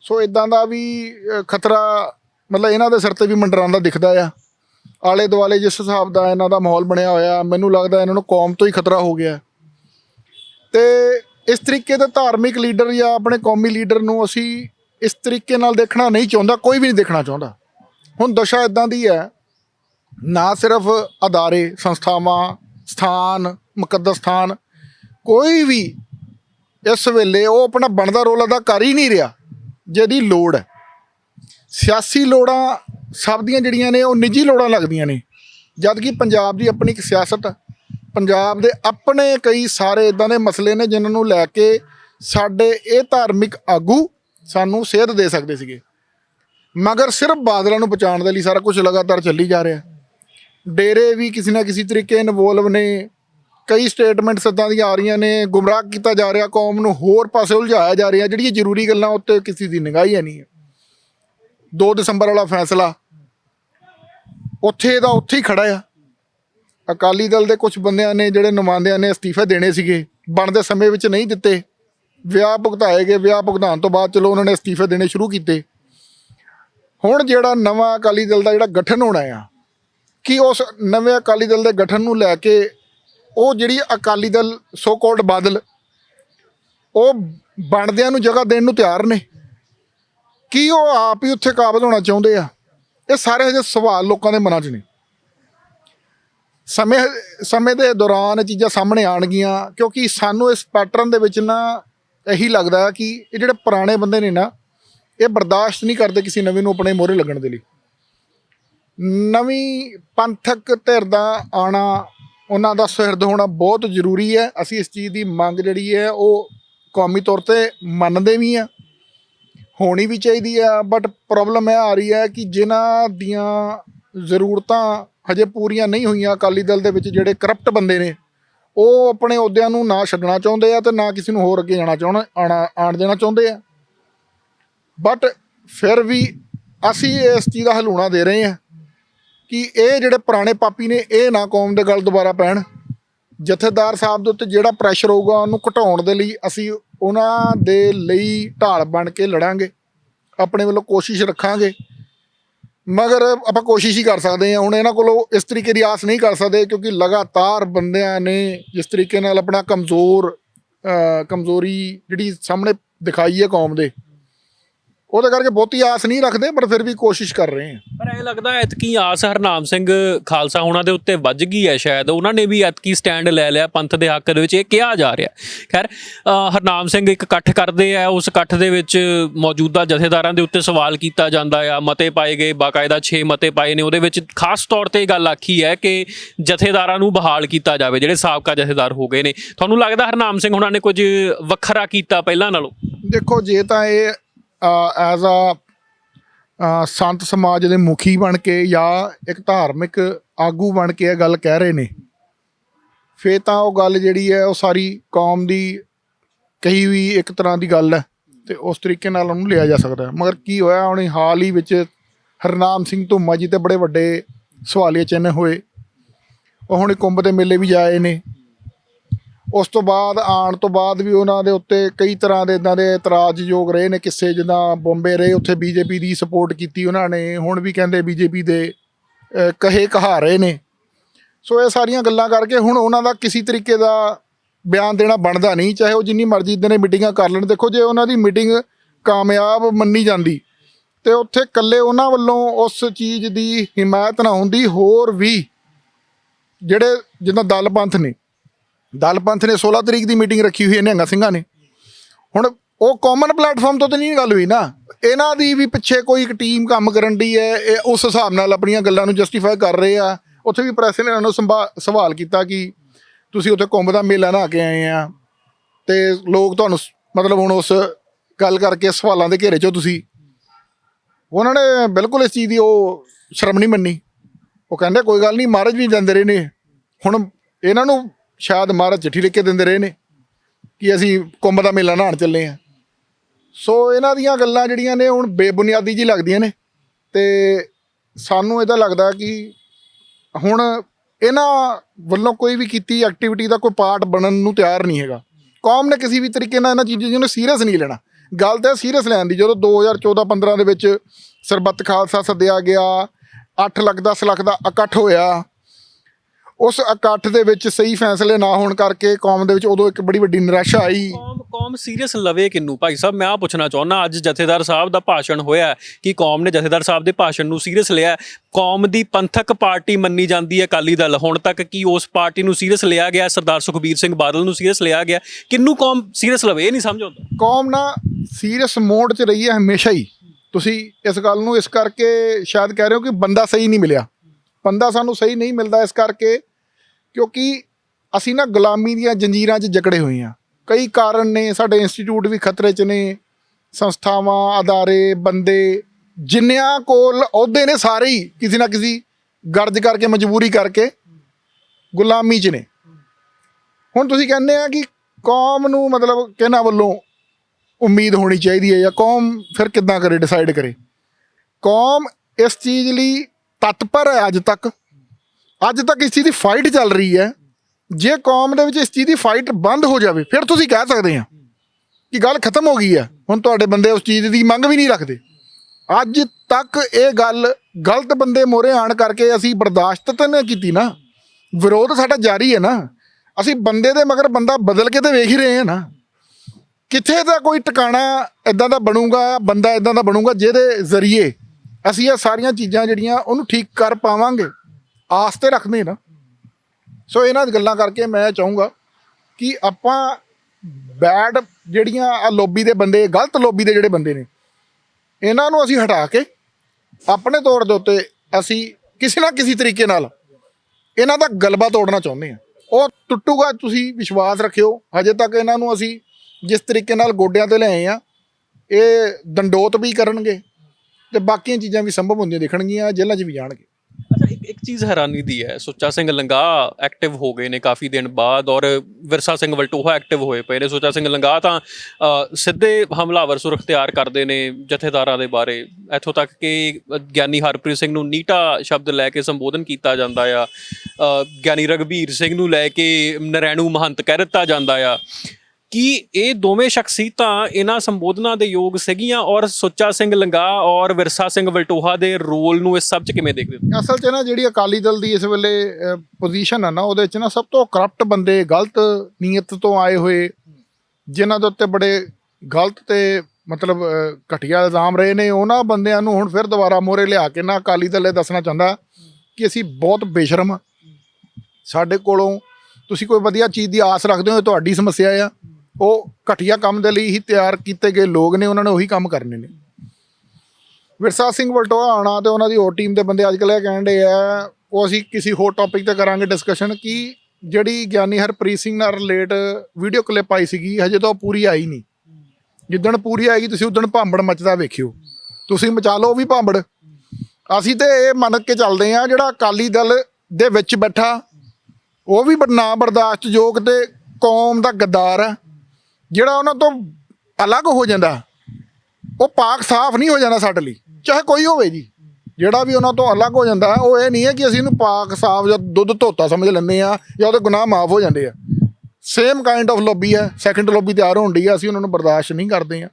ਸੋ ਇਦਾਂ ਦਾ ਵੀ ਅ, ਖਤਰਾ ਮਤਲਬ ਇਹਨਾਂ ਦੇ ਸਿਰ ਤੇ ਵੀ ਮੰਡਰਾਉਂਦਾ ਦਿਖਦਾ ਆ। ਆਲੇ ਦੁਆਲੇ ਜਿਸ ਹਿਸਾਬ ਦਾ ਇਹਨਾਂ ਦਾ ਮਾਹੌਲ ਬਣਿਆ ਹੋਇਆ ਮੈਨੂੰ ਲੱਗਦਾ ਇਹਨਾਂ ਨੂੰ ਕੌਮ ਤੋਂ ਹੀ ਖਤਰਾ ਹੋ ਗਿਆ। ਤੇ ਇਸ ਤਰੀਕੇ ਦੇ ਧਾਰਮਿਕ ਲੀਡਰ ਜਾਂ ਆਪਣੇ ਕੌਮੀ ਲੀਡਰ ਨੂੰ ਅਸੀਂ ਇਸ ਤਰੀਕੇ ਨਾਲ ਦੇਖਣਾ ਨਹੀਂ ਚਾਹੁੰਦਾ ਕੋਈ ਵੀ ਨਹੀਂ ਦੇਖਣਾ ਚਾਹੁੰਦਾ। ਹੁਣ ਦਸ਼ਾ ਇਦਾਂ ਦੀ ਹੈ, ਨਾ ਸਿਰਫ ਅਦਾਰੇ, ਸੰਸਥਾਵਾਂ, ਸਥਾਨ, ਮੁਕੱਦਸ ਸਥਾਨ, ਕੋਈ ਵੀ ਇਸ ਵੇਲੇ ਉਹ ਆਪਣਾ ਬਣਦਾ ਰੋਲ ਅਦਾ ਕਰ ਹੀ ਨਹੀਂ ਰਿਹਾ, ਜਿਹਦੀ ਲੋੜ ਹੈ। ਸਿਆਸੀ ਲੋੜਾਂ ਸਭ ਦੀਆਂ ਜਿਹੜੀਆਂ ਨੇ, ਉਹ ਨਿੱਜੀ ਲੋੜਾਂ ਲੱਗਦੀਆਂ ਨੇ। ਜਦ ਕਿ ਪੰਜਾਬ ਦੀ ਆਪਣੀ ਇੱਕ ਸਿਆਸਤ ਹੈ ਪੰਜਾਬ ਦੇ ਆਪਣੇ ਕਈ ਸਾਰੇ ਇਦਾਂ ਦੇ ਮਸਲੇ ਨੇ, ਜਿਨ੍ਹਾਂ ਨੂੰ ਲੈ ਕੇ ਸਾਡੇ ਇਹ ਧਾਰਮਿਕ ਆਗੂ ਸਾਨੂੰ ਸੇਧ ਦੇ ਸਕਦੇ ਸੀਗੇ। ਮਗਰ ਸਿਰਫ ਬਾਦਲਾਂ ਨੂੰ ਬਚਾਉਣ ਦੇ ਲਈ ਸਾਰਾ ਕੁਝ ਲਗਾਤਾਰ ਚੱਲੀ ਜਾ ਰਿਹਾ। ਡੇਰੇ ਵੀ ਕਿਸੇ ਨਾ ਕਿਸੇ ਤਰੀਕੇ ਇਨਵੋਲਵ ਨੇ। ਕਈ ਸਟੇਟਮੈਂਟਸ ਇਦਾਂ ਦੀਆਂ ਆ ਰਹੀਆਂ ਨੇ। ਗੁੰਮਰਾਹ ਕੀਤਾ ਜਾ ਰਿਹਾ, ਕੌਮ ਨੂੰ ਹੋਰ ਪਾਸੇ ਉਲਝਾਇਆ ਜਾ ਰਿਹਾ। ਜਿਹੜੀਆਂ ਜ਼ਰੂਰੀ ਗੱਲਾਂ ਉੱਤੇ ਕਿਸੇ ਦੀ ਨਿਗਾਹ ਹੀ ਨਹੀਂ ਹੈ। 2 ਦਸੰਬਰ ਵਾਲਾ ਫੈਸਲਾ। ਉੱਥੇ ਦਾ ਉੱਥੇ ਹੀ ਖੜਾ ਆ। ਅਕਾਲੀ ਦਲ ਦੇ ਕੁਝ ਬੰਦਿਆਂ ਨੇ ਜਿਹੜੇ ਨੁਮਾਇੰਦਿਆਂ ਨੇ ਅਸਤੀਫੇ ਦੇਣੇ ਸੀਗੇ, ਬਣਦੇ ਸਮੇਂ ਵਿੱਚ ਨਹੀਂ ਦਿੱਤੇ। ਵਿਆਹ ਭੁਗਤਾਏ ਗਏ। ਵਿਆਹ ਭੁਗਤਾਨ ਤੋਂ ਬਾਅਦ ਚਲੋ ਉਹਨਾਂ ਨੇ ਅਸਤੀਫੇ ਦੇਣੇ ਸ਼ੁਰੂ ਕੀਤੇ। ਹੁਣ ਜਿਹੜਾ ਨਵਾਂ ਅਕਾਲੀ ਦਲ ਦਾ ਜਿਹੜਾ ਗਠਨ ਹੋਣਾ ਆ, ਕਿ ਉਸ ਨਵੇਂ ਅਕਾਲੀ ਦਲ ਦੇ ਗਠਨ ਨੂੰ ਲੈ ਕੇ ਉਹ ਜਿਹੜੀ ਅਕਾਲੀ ਦਲ ਸੋ ਕੋਲਡ ਬਾਦਲ, ਉਹ ਬਣਦਿਆਂ ਨੂੰ ਜਗ੍ਹਾ ਦੇਣ ਨੂੰ ਤਿਆਰ ਨੇ? ਕੀ ਉਹ ਆਪ ਹੀ ਉੱਥੇ ਕਾਬਜ਼ ਹੋਣਾ ਚਾਹੁੰਦੇ ਆ? ਇਹ ਸਾਰੇ ਹਜੇ ਸਵਾਲ ਲੋਕਾਂ ਦੇ ਮਨਾਂ 'ਚ ਨੇ। ਸਮੇਂ ਸਮੇਂ ਦੇ ਦੌਰਾਨ ਇਹ ਚੀਜ਼ਾਂ ਸਾਹਮਣੇ ਆਣਗੀਆਂ ਕਿਉਂਕਿ ਸਾਨੂੰ ਇਸ ਪੈਟਰਨ ਦੇ ਵਿੱਚ ਨਾ ਇਹੀ ਲੱਗਦਾ ਕਿ ਇਹ ਜਿਹੜੇ ਪੁਰਾਣੇ ਬੰਦੇ ਨੇ ਨਾ ਇਹ ਬਰਦਾਸ਼ਤ ਨਹੀਂ ਕਰਦੇ ਕਿਸੇ ਨਵੇਂ ਨੂੰ ਆਪਣੇ ਮੋਹਰੇ ਲੱਗਣ ਦੇ ਲਈ। ਨਵੀਂ ਪੰਥਕ ਧਿਰ ਦਾ ਆਣਾ, ਉਹਨਾਂ ਦਾ ਸੁਹਿਰਦ ਹੋਣਾ ਬਹੁਤ ਜ਼ਰੂਰੀ ਹੈ। ਅਸੀਂ ਇਸ ਚੀਜ਼ ਦੀ ਮੰਗ ਜਿਹੜੀ ਹੈ, ਉਹ ਕੌਮੀ ਤੌਰ ਤੇ ਮੰਨਦੇ ਵੀ ਆ ਹੋਣੀ ਵੀ ਚਾਹੀਦੀ ਆ ਬਟ ਪ੍ਰੋਬਲਮ ਇਹ ਆ ਰਹੀ ਹੈ ਕਿ ਜਿਨ੍ਹਾਂ ਦੀਆਂ ਜ਼ਰੂਰਤਾਂ ਹਜੇ ਪੂਰੀਆਂ ਨਹੀਂ ਹੋਈਆਂ ਅਕਾਲੀ ਦਲ ਦੇ ਵਿੱਚ, ਜਿਹੜੇ ਕਰਪਟ ਬੰਦੇ ਨੇ, ਉਹ ਆਪਣੇ ਅਹੁਦਿਆਂ ਨੂੰ ਨਾ ਛੱਡਣਾ ਚਾਹੁੰਦੇ ਆ ਤੇ ਨਾ ਕਿਸੇ ਨੂੰ ਹੋਰ ਅੱਗੇ ਜਾਣਾ ਚਾਹੁੰਦੇ ਆਣਾ, ਆਣ ਦੇਣਾ ਚਾਹੁੰਦੇ ਆ। ਬਟ ਫਿਰ ਵੀ ਅਸੀਂ ਇਸ ਚੀਜ਼ ਦਾ ਹਲੂਣਾ ਦੇ ਰਹੇ ਹਾਂ ਕਿ ਇਹ ਜਿਹੜੇ ਪੁਰਾਣੇ ਪਾਪੀ ਨੇ, ਇਹ ਨਾ ਕੌਮ ਦੇ ਗੱਲ ਦੁਬਾਰਾ ਪੈਣ। ਜਥੇਦਾਰ ਸਾਹਿਬ ਦੇ ਉੱਤੇ ਜਿਹੜਾ ਪ੍ਰੈਸ਼ਰ ਹੋਊਗਾ, ਉਹਨੂੰ ਘਟਾਉਣ ਦੇ ਲਈ ਅਸੀਂ ਉਹਨਾਂ ਦੇ ਲਈ ਢਾਲ ਬਣ ਕੇ ਲੜਾਂਗੇ। ਆਪਣੇ ਵੱਲੋਂ ਕੋਸ਼ਿਸ਼ ਰੱਖਾਂਗੇ। ਮਗਰ ਆਪਾਂ ਕੋਸ਼ਿਸ਼ ਹੀ ਕਰ ਸਕਦੇ ਹਾਂ। ਹੁਣ ਇਹਨਾਂ ਕੋਲੋਂ ਇਸ ਤਰੀਕੇ ਦੀ ਆਸ ਨਹੀਂ ਕਰ ਸਕਦੇ ਕਿਉਂਕਿ ਲਗਾਤਾਰ ਬੰਦਿਆਂ ਨੇ ਜਿਸ ਤਰੀਕੇ ਨਾਲ ਆਪਣਾ ਕਮਜ਼ੋਰ ਕਮਜ਼ੋਰੀ ਜਿਹੜੀ ਸਾਹਮਣੇ ਦਿਖਾਈ ਹੈ ਕੌਮ ਦੇ ਉਹਦੇ ਕਰਕੇ ਬਹੁਤੀ ਆਸ ਨਹੀਂ ਰੱਖਦੇ ਪਰ ਫਿਰ ਵੀ ਕੋਸ਼ਿਸ਼ ਕਰ ਰਹੇ ਹਾਂ। ਪਰ ਇਹ ਲੱਗਦਾ ਐਤਕੀ ਆਸ ਹਰਨਾਮ ਸਿੰਘ ਖਾਲਸਾ ਉਹਨਾਂ ਦੇ ਉੱਤੇ ਵੱਜ ਗਈ ਹੈ ਸ਼ਾਇਦ। ਉਹਨਾਂ ਨੇ ਵੀ ਐਤਕੀ ਸਟੈਂਡ ਲੈ ਲਿਆ ਪੰਥ ਦੇ ਹੱਕ ਦੇ ਵਿੱਚ ਇਹ ਕਿਹਾ ਜਾ ਰਿਹਾ। ਖੈਰ ਹਰਨਾਮ ਸਿੰਘ ਇੱਕ ਇਕੱਠ ਕਰਦੇ ਆ ਉਸ ਇਕੱਠ ਦੇ ਵਿੱਚ ਮੌਜੂਦਾ ਜਥੇਦਾਰਾਂ ਦੇ ਉੱਤੇ ਸਵਾਲ ਕੀਤਾ ਜਾਂਦਾ ਆ। ਮਤੇ ਪਾਏ ਗਏ ਬਾਕਾਇਦਾ 6 ਮਤੇ ਪਾਏ ਨੇ। ਉਹਦੇ ਵਿੱਚ ਖਾਸ ਤੌਰ ਤੇ ਇਹ ਗੱਲ ਆਖੀ ਹੈ ਕਿ ਜਥੇਦਾਰਾਂ ਨੂੰ ਬਹਾਲ ਕੀਤਾ ਜਾਵੇ ਜਿਹੜੇ ਸਾਬਕਾ ਜਥੇਦਾਰ ਹੋ ਗਏ ਨੇ। ਤੁਹਾਨੂੰ ਲੱਗਦਾ ਹਰਨਾਮ ਸਿੰਘ ਉਹਨਾਂ ਨੇ ਕੁਝ ਵੱਖਰਾ ਕੀਤਾ ਪਹਿਲਾਂ ਨਾਲੋਂ? ਦੇਖੋ ਜੇ ਤਾਂ ਇਹ ਐਜ਼ ਆ ਸੰਤ ਸਮਾਜ ਦੇ ਮੁਖੀ ਬਣ ਕੇ ਜਾਂ ਇੱਕ ਧਾਰਮਿਕ ਆਗੂ ਬਣ ਕੇ ਇਹ ਗੱਲ ਕਹਿ ਰਹੇ ਨੇ। ਫੇ ਤਾਂ ਉਹ ਗੱਲ ਜਿਹੜੀ ਹੈ ਉਹ ਸਾਰੀ ਕੌਮ ਦੀ ਕਹੀ ਵੀ ਇੱਕ ਤਰ੍ਹਾਂ ਦੀ ਗੱਲ ਹੈ ਤੇ ਉਸ ਤਰੀਕੇ ਨਾਲ ਉਹਨੂੰ ਲਿਆ ਜਾ ਸਕਦਾ ਮਗਰ ਕੀ ਹੋਇਆ ਹੁਣੇ ਹਾਲ ਹੀ ਵਿੱਚ ਹਰਨਾਮ ਸਿੰਘ ਧੁੰਮਾ ਜੀ ਤੇ ਬੜੇ ਵੱਡੇ ਸਵਾਲੀਆ ਚਿੰਨ੍ਹ ਹੋਏ। ਉਹ ਹੁਣ ਕੁੰਭ ਦੇ ਮੇਲੇ ਵੀ ਜਾਏ ਨੇ। ਉਸ ਤੋਂ ਬਾਅਦ ਆਉਣ ਤੋਂ ਬਾਅਦ ਵੀ ਉਹਨਾਂ ਦੇ ਉੱਤੇ ਕਈ ਤਰ੍ਹਾਂ ਦੇ ਇਦਾਂ ਦੇ ਇਤਰਾਜ਼ਯੋਗ ਰਹੇ ਨੇ ਕਿਸੇ, ਜਿੱਦਾਂ ਬੰਬੇ ਰਹੇ, ਉੱਥੇ ਬੀਜੇਪੀ ਦੀ ਸਪੋਰਟ ਕੀਤੀ ਉਹਨਾਂ ਨੇ, ਹੁਣ ਵੀ ਕਹਿੰਦੇ ਬੀਜੇਪੀ ਦੇ ਕਹੇ ਕਹਾ ਰਹੇ ਨੇ। ਸੋ ਇਹ ਸਾਰੀਆਂ ਗੱਲਾਂ ਕਰਕੇ ਹੁਣ ਉਹਨਾਂ ਦਾ ਕਿਸੇ ਤਰੀਕੇ ਦਾ ਬਿਆਨ ਦੇਣਾ ਬਣਦਾ ਨਹੀਂ, ਚਾਹੇ ਉਹ ਜਿੰਨੀ ਮਰਜ਼ੀ ਇਦਾਂ ਨੇ ਮੀਟਿੰਗਾਂ ਕਰ ਲੈਣ। ਦੇਖੋ, ਜੇ ਉਹਨਾਂ ਦੀ ਮੀਟਿੰਗ ਕਾਮਯਾਬ ਮੰਨੀ ਜਾਂਦੀ, ਤੇ ਉੱਥੇ ਇਕੱਲੇ ਉਹਨਾਂ ਵੱਲੋਂ ਉਸ ਚੀਜ਼ ਦੀ ਹਿਮਾਇਤ ਨਾ ਹੁੰਦੀ, ਹੋਰ ਵੀ ਜਿਹੜੇ ਜਿੱਦਾਂ ਦਲ ਪੰਥ ਨੇ ਦਲ ਪੰਥ ਨੇ 16 ਤਰੀਕ ਦੀ ਮੀਟਿੰਗ ਰੱਖੀ ਹੋਈ ਹੈ, ਨਿਹੰਗਾ ਸਿੰਘਾਂ ਨੇ। ਹੁਣ ਉਹ ਕਾਮਨ ਪਲੇਟਫਾਰਮ ਤੋਂ ਤਾਂ ਨਹੀਂ ਗੱਲ ਹੋਈ ਨਾ। ਇਹਨਾਂ ਦੀ ਵੀ ਪਿੱਛੇ ਕੋਈ ਇੱਕ ਟੀਮ ਕੰਮ ਕਰਨ ਦੀ ਹੈ, ਇਹ ਉਸ ਹਿਸਾਬ ਨਾਲ ਆਪਣੀਆਂ ਗੱਲਾਂ ਨੂੰ ਜਸਟੀਫਾਈ ਕਰ ਰਹੇ ਆ। ਉੱਥੇ ਵੀ ਪ੍ਰੈਸ ਨੇ ਇਹਨਾਂ ਨੂੰ ਸੰਭਾ- ਸਵਾਲ ਕੀਤਾ ਕਿ ਤੁਸੀਂ ਉੱਥੇ ਕੁੰਭ ਦਾ ਮੇਲਾ ਨਹਾ ਕੇ ਆਏ ਆ। ਤੇ ਲੋਕ ਤੁਹਾਨੂੰ ਮਤਲਬ ਹੁਣ ਉਸ ਗੱਲ ਕਰਕੇ ਸਵਾਲਾਂ ਦੇ ਘੇਰੇ 'ਚੋਂ ਤੁਸੀਂ। ਉਹਨਾਂ ਨੇ ਬਿਲਕੁਲ ਇਸ ਚੀਜ਼ ਦੀ ਉਹ ਸ਼ਰਮ ਨਹੀਂ ਮੰਨੀ। ਉਹ ਕਹਿੰਦੇ ਕੋਈ ਗੱਲ ਨਹੀਂ, ਮਹਾਰਾਜ ਵੀ ਜਾਂਦੇ ਰਹੇ ਨੇ। ਹੁਣ ਇਹਨਾਂ ਨੂੰ ਸ਼ਾਇਦ ਮਹਾਰਾਜ ਚਿੱਠੀ ਲਿਖ ਕੇ ਦਿੰਦੇ ਰਹੇ ਨੇ ਕਿ ਅਸੀਂ ਕੁੰਭ ਦਾ ਮੇਲਾ ਨਹਾਉਣ ਚੱਲੇ ਆ ਸੋ ਇਹਨਾਂ ਦੀਆਂ ਗੱਲਾਂ ਜਿਹੜੀਆਂ ਨੇ ਹੁਣ ਬੇਬੁਨਿਆਦੀ ਜੀ ਲੱਗਦੀਆਂ ਨੇ ਤੇ ਸਾਨੂੰ ਇਹਦਾ ਲੱਗਦਾ ਕਿ ਹੁਣ ਇਹਨਾਂ ਵੱਲੋਂ ਕੋਈ ਵੀ ਕੀਤੀ ਐਕਟੀਵਿਟੀ ਦਾ ਕੋਈ ਪਾਰਟ ਬਣਨ ਨੂੰ ਤਿਆਰ ਨਹੀਂ ਹੈਗਾ। ਕੌਮ ਨੇ ਕਿਸੇ ਵੀ ਤਰੀਕੇ ਨਾਲ ਇਹਨਾਂ ਚੀਜ਼ਾਂ ਨੂੰ ਸੀਰੀਅਸ ਨਹੀਂ ਲੈਣਾ। ਗੱਲ ਤਾਂ ਸੀਰੀਅਸ ਲੈਣ ਦੀ, ਜਦੋਂ 2014-15 ਦੇ ਵਿੱਚ ਸਰਬੱਤ ਖਾਲਸਾ ਸੱਦਿਆ ਗਿਆ 8 ਲੱਖ 10 ਲੱਖ ਦਾ ਇਕੱਠ ਹੋਇਆ ਉਸ ਇਕੱਠ ਦੇ ਵਿੱਚ ਸਹੀ ਫੈਸਲੇ ਨਾ ਹੋਣ ਕਰਕੇ ਕੌਮ ਦੇ ਵਿੱਚ ਉਦੋਂ ਇੱਕ ਬੜੀ ਵੱਡੀ ਨਿਰਾਸ਼ਾ ਆਈ। ਕੌਮ ਕੌਮ ਸੀਰੀਅਸ ਲਵੇ ਕਿੰਨੂੰ? ਭਾਈ ਸਾਹਿਬ ਮੈਂ ਆ ਪੁੱਛਣਾ ਚਾਹੁੰਦਾ ਅੱਜ ਜਥੇਦਾਰ ਸਾਹਿਬ ਦਾ ਭਾਸ਼ਣ ਹੋਇਆ ਕਿ ਕੌਮ ਨੇ ਜਥੇਦਾਰ ਸਾਹਿਬ ਦੇ ਭਾਸ਼ਣ ਨੂੰ ਸੀਰੀਅਸ ਲਿਆ। ਕੌਮ ਦੀ ਪੰਥਕ ਪਾਰਟੀ ਮੰਨੀ ਜਾਂਦੀ ਹੈ ਅਕਾਲੀ ਦਲ। ਹੁਣ ਤੱਕ ਕੀ ਉਸ ਪਾਰਟੀ ਨੂੰ ਸੀਰੀਅਸ ਲਿਆ ਗਿਆ ਸਰਦਾਰ ਸੁਖਬੀਰ ਸਿੰਘ ਬਾਦਲ ਨੂੰ ਸੀਰੀਅਸ ਲਿਆ ਗਿਆ ਕਿੰਨੂੰ ਕੌਮ ਸੀਰੀਅਸ ਲਵੇ? ਇਹ ਨਹੀਂ ਸਮਝ ਆਉਂਦਾ। ਕੌਮ ਨਾ ਸੀਰੀਅਸ ਮੋਡ 'ਚ ਰਹੀ ਹੈ ਹਮੇਸ਼ਾ ਹੀ। ਤੁਸੀਂ ਇਸ ਗੱਲ ਨੂੰ ਇਸ ਕਰਕੇ ਸ਼ਾਇਦ ਕਹਿ ਰਹੇ ਹੋ ਕਿ ਬੰਦਾ ਸਹੀ ਨਹੀਂ ਮਿਲਿਆ। ਬੰਦਾ ਸਾਨੂੰ ਸਹੀ ਨਹੀਂ ਮਿਲਦਾ ਇਸ ਕਰਕੇ ਕਿਉਂਕਿ ਅਸੀਂ ਨਾ ਗੁਲਾਮੀ ਦੀਆਂ ਜੰਜੀਰਾਂ 'ਚ ਜਕੜੇ ਹੋਏ ਹਾਂ। ਕਈ ਕਾਰਨ ਨੇ, ਸਾਡੇ ਇੰਸਟੀਚਿਊਟ ਵੀ ਖਤਰੇ 'ਚ ਨੇ, ਸੰਸਥਾਵਾਂ, ਅਦਾਰੇ, ਬੰਦੇ, ਜਿੰਨਿਆਂ ਕੋਲ ਅਹੁਦੇ ਨੇ ਸਾਰੇ ਹੀ, ਕਿਸੇ ਨਾ ਕਿਸੇ ਗਰਜ ਕਰਕੇ, ਮਜਬੂਰੀ ਕਰਕੇ ਗੁਲਾਮੀ 'ਚ ਨੇ। ਹੁਣ ਤੁਸੀਂ ਕਹਿੰਦੇ ਆ ਕਿ ਕੌਮ ਨੂੰ ਮਤਲਬ ਕਿਹਨਾਂ ਵੱਲੋਂ ਉਮੀਦ ਹੋਣੀ ਚਾਹੀਦੀ ਹੈ ਜਾਂ ਕੌਮ ਫਿਰ ਕਿੱਦਾਂ ਕਰੇ, ਡਿਸਾਈਡ ਕਰੇ? ਕੌਮ ਇਸ ਚੀਜ਼ ਲਈ ਤਤਪਰ ਹੈ ਅੱਜ ਤੱਕ। ਅੱਜ ਤੱਕ ਇਸ ਚੀਜ਼ ਦੀ ਫਾਈਟ ਚੱਲ ਰਹੀ ਹੈ। ਜੇ ਕੌਮ ਦੇ ਵਿੱਚ ਇਸ ਚੀਜ਼ ਦੀ ਫਾਈਟ ਬੰਦ ਹੋ ਜਾਵੇ, ਫਿਰ ਤੁਸੀਂ ਕਹਿ ਸਕਦੇ ਆ ਕਿ ਗੱਲ ਖਤਮ ਹੋ ਗਈ ਹੈ। ਹੁਣ ਤੁਹਾਡੇ ਬੰਦੇ ਉਸ ਚੀਜ਼ ਦੀ ਮੰਗ ਵੀ ਨਹੀਂ ਰੱਖਦੇ। ਅੱਜ ਤੱਕ ਇਹ ਗੱਲ ਗਲਤ ਬੰਦੇ ਮੋਰੇ ਆਣ ਕਰਕੇ ਅਸੀਂ ਬਰਦਾਸ਼ਤ ਤਾਂ ਨਹੀਂ ਕੀਤੀ ਨਾ। ਵਿਰੋਧ ਸਾਡਾ ਜਾਰੀ ਹੈ ਨਾ। ਅਸੀਂ ਬੰਦੇ ਦੇ ਮਗਰ ਬੰਦਾ ਬਦਲ ਕੇ ਤੇ ਵੇਖ ਹੀ ਰਹੇ ਹਾਂ ਨਾ। ਕਿੱਥੇ ਦਾ ਕੋਈ ਟਿਕਾਣਾ ਇਦਾਂ ਦਾ ਬਣੂਗਾ, ਬੰਦਾ ਇਦਾਂ ਦਾ ਬਣੂਗਾ, ਜਿਹਦੇ ਜ਼ਰੀਏ ਅਸੀਂ ਇਹ ਸਾਰੀਆਂ ਚੀਜ਼ਾਂ ਜਿਹੜੀਆਂ ਉਹਨੂੰ ਠੀਕ ਕਰ ਪਾਵਾਂਗੇ। ਆਸ ਤੇ ਰੱਖਦੇ ਨਾ। ਸੋ ਇਹਨਾਂ ਗੱਲਾਂ ਕਰਕੇ ਮੈਂ ਚਾਹੂੰਗਾ ਕਿ ਆਪਾਂ ਬੈਡ ਜਿਹੜੀਆਂ ਆ ਲੋਬੀ ਦੇ ਬੰਦੇ, ਗਲਤ ਲੋਬੀ ਦੇ ਜਿਹੜੇ ਬੰਦੇ ਨੇ, ਇਹਨਾਂ ਨੂੰ ਅਸੀਂ ਹਟਾ ਕੇ ਆਪਣੇ ਤੌਰ ਦੇ ਉੱਤੇ ਅਸੀਂ ਕਿਸੇ ਨਾ ਕਿਸੇ ਤਰੀਕੇ ਨਾਲ ਇਹਨਾਂ ਦਾ ਗਲਬਾ ਤੋੜਨਾ ਚਾਹੁੰਦੇ ਆ। ਉਹ ਟੁੱਟੂਗਾ, ਤੁਸੀਂ ਵਿਸ਼ਵਾਸ ਰੱਖਿਓ, ਹਜੇ ਤੱਕ ਇਹਨਾਂ ਨੂੰ ਅਸੀਂ ਜਿਸ ਤਰੀਕੇ ਨਾਲ ਗੋਡਿਆਂ ਤੇ ਲਿਆਏ ਆ, ਇਹ ਦੰਡੋਤ ਵੀ ਕਰਨਗੇ ਤੇ ਬਾਕੀਆਂ ਚੀਜ਼ਾਂ ਵੀ ਸੰਭਵ ਹੁੰਦੀਆਂ ਦੇਖਣਗੀਆਂ, ਜੇਲ੍ਹਾਂ 'ਚ ਵੀ ਜਾਣਗੇ। ਇੱਕ ਚੀਜ਼ ਹੈਰਾਨੀ ਦੀ ਹੈ, ਸੁੱਚਾ ਸਿੰਘ ਲੰਗਾ ਐਕਟਿਵ ਹੋ ਗਏ ਨੇ ਕਾਫੀ ਦਿਨ ਬਾਅਦ ਔਰ ਵਿਰਸਾ ਸਿੰਘ ਵਲਟੋਹਾ ਐਕਟਿਵ ਹੋਏ ਪਏ ਨੇ। ਸੁੱਚਾ ਸਿੰਘ ਲੰਗਾ ਤਾਂ ਸਿੱਧੇ ਹਮਲਾਵਰ ਸੁਰ ਅਖਤਿਆਰ ਕਰਦੇ ਨੇ ਜਥੇਦਾਰਾਂ ਦੇ ਬਾਰੇ। ਇੱਥੋਂ ਤੱਕ ਕਿ ਗਿਆਨੀ ਹਰਪ੍ਰੀਤ ਸਿੰਘ ਨੂੰ ਨੀਟਾ ਸ਼ਬਦ ਲੈ ਕੇ ਸੰਬੋਧਨ ਕੀਤਾ ਜਾਂਦਾ ਆ। ਗਿਆਨੀ ਰਗਵੀਰ ਸਿੰਘ ਨੂੰ ਲੈ ਕੇ ਨਰੈਣੂ ਮਹੰਤ ਕਹਿ ਦਿੱਤਾ ਜਾਂਦਾ ਆ। ਕੀ ਇਹ ਦੋਵੇਂ ਸ਼ਖਸੀਅਤਾਂ ਇਹਨਾਂ ਸੰਬੋਧਨਾਂ ਦੇ ਯੋਗ ਸੀਗੀਆਂ ਔਰ ਸੁੱਚਾ ਸਿੰਘ ਲੰਗਾ ਔਰ ਵਿਰਸਾ ਸਿੰਘ ਵਲਟੋਹਾ ਦੇ ਰੋਲ ਨੂੰ ਇਸ ਸਭ 'ਚ ਕਿਵੇਂ ਦੇਖਦੇ ਹੋ? ਅਸਲ 'ਚ ਨਾ ਜਿਹੜੀ ਅਕਾਲੀ ਦਲ ਦੀ ਇਸ ਵੇਲੇ ਪੋਜੀਸ਼ਨ ਹੈ ਨਾ, ਉਹਦੇ 'ਚ ਨਾ ਸਭ ਤੋਂ ਕਰਪਟ ਬੰਦੇ ਗਲਤ ਨੀਅਤ ਤੋਂ ਆਏ ਹੋਏ, ਜਿਨ੍ਹਾਂ ਦੇ ਉੱਤੇ ਬੜੇ ਗਲਤ ਤੇ ਮਤਲਬ ਘਟੀਆ ਇਲਜ਼ਾਮ ਰਹੇ ਨੇ, ਉਹਨਾਂ ਬੰਦਿਆਂ ਨੂੰ ਹੁਣ ਫਿਰ ਦੁਬਾਰਾ ਮੋਰੇ ਲਿਆ ਕੇ ਨਾ ਅਕਾਲੀ ਦਲ ਇਹ ਦੱਸਣਾ ਚਾਹੁੰਦਾ ਕਿ ਅਸੀਂ ਬਹੁਤ ਬੇਸ਼ਰਮ ਹਾਂ ਸਾਡੇ ਕੋਲੋਂ ਤੁਸੀਂ ਕੋਈ ਵਧੀਆ ਚੀਜ਼ ਦੀ ਆਸ ਰੱਖਦੇ ਹੋ, ਇਹ ਤੁਹਾਡੀ ਸਮੱਸਿਆ ਆ। ਉਹ ਘਟੀਆ ਕੰਮ ਦੇ ਲਈ ਹੀ ਤਿਆਰ ਕੀਤੇ ਗਏ ਲੋਕ ਨੇ, ਉਹਨਾਂ ਨੇ ਉਹੀ ਕੰਮ ਕਰਨੇ ਨੇ। ਵਿਰਸਾ ਸਿੰਘ ਵਲਟੋਆ ਆਣਾ ਤੇ ਉਹਨਾਂ ਦੀ ਹੋਰ ਟੀਮ ਦੇ ਬੰਦੇ ਅੱਜ ਕੱਲ੍ਹ ਇਹ ਕਹਿਣ ਦੇ ਆ, ਉਹ ਅਸੀਂ ਕਿਸੇ ਹੋਰ ਟੌਪਿਕ ਤੇ ਕਰਾਂਗੇ ਡਿਸਕਸ਼ਨ ਕਿ ਜਿਹੜੀ ਗਿਆਨੀ ਹਰਪ੍ਰੀਤ ਸਿੰਘ ਨਾਲ ਰਿਲੇਟ ਵੀਡੀਓ ਕਲਿੱਪ ਆਈ ਸੀਗੀ, ਹਜੇ ਤਾਂ ਉਹ ਪੂਰੀ ਆਈ ਨਹੀਂ। ਜਿੱਦਣ ਪੂਰੀ ਆਏਗੀ ਤੁਸੀਂ ਉਦਣ ਭਾਂਬੜ ਮੱਚਦਾ ਵੇਖਿਓ। ਤੁਸੀਂ ਮਚਾ ਲਓ ਉਹ ਵੀ ਭਾਂਬੜ। ਅਸੀਂ ਤੇ ਇਹ ਮੰਨ ਕੇ ਚੱਲਦੇ ਆ, ਜਿਹੜਾ ਅਕਾਲੀ ਦਲ ਦੇ ਵਿੱਚ ਬੈਠਾ, ਉਹ ਵੀ ਨਾ ਬਰਦਾਸ਼ਤ ਯੋਗ ਤੇ ਕੌਮ ਦਾ ਗੱਦਾਰ ਹੈ ਜਿਹੜਾ ਉਹਨਾਂ ਤੋਂ ਅਲੱਗ ਹੋ ਜਾਂਦਾ, ਉਹ ਪਾਕ ਸਾਫ਼ ਨਹੀਂ ਹੋ ਜਾਂਦਾ ਸਾਡੇ ਲਈ, ਚਾਹੇ ਕੋਈ ਹੋਵੇ ਜੀ। ਜਿਹੜਾ ਵੀ ਉਹਨਾਂ ਤੋਂ ਅਲੱਗ ਹੋ ਜਾਂਦਾ, ਉਹ ਇਹ ਨਹੀਂ ਹੈ ਕਿ ਅਸੀਂ ਇਹਨੂੰ ਪਾਕ ਸਾਫ਼ ਜਾਂ ਦੁੱਧ ਧੋਤਾ ਸਮਝ ਲੈਂਦੇ ਆ ਜਾਂ ਉਹਦੇ ਗੁਨਾਹ ਮਾਫ ਹੋ ਜਾਂਦੇ ਆ। ਸੇਮ ਕਾਈਂਡ ਆਫ ਲੋਬੀ ਹੈ ਸੈਕੰਡ ਲੋਬੀ ਤਿਆਰ ਹੋਣ ਡਈ ਆ, ਅਸੀਂ ਉਹਨਾਂ ਨੂੰ ਬਰਦਾਸ਼ਤ ਨਹੀਂ ਕਰਦੇ ਆ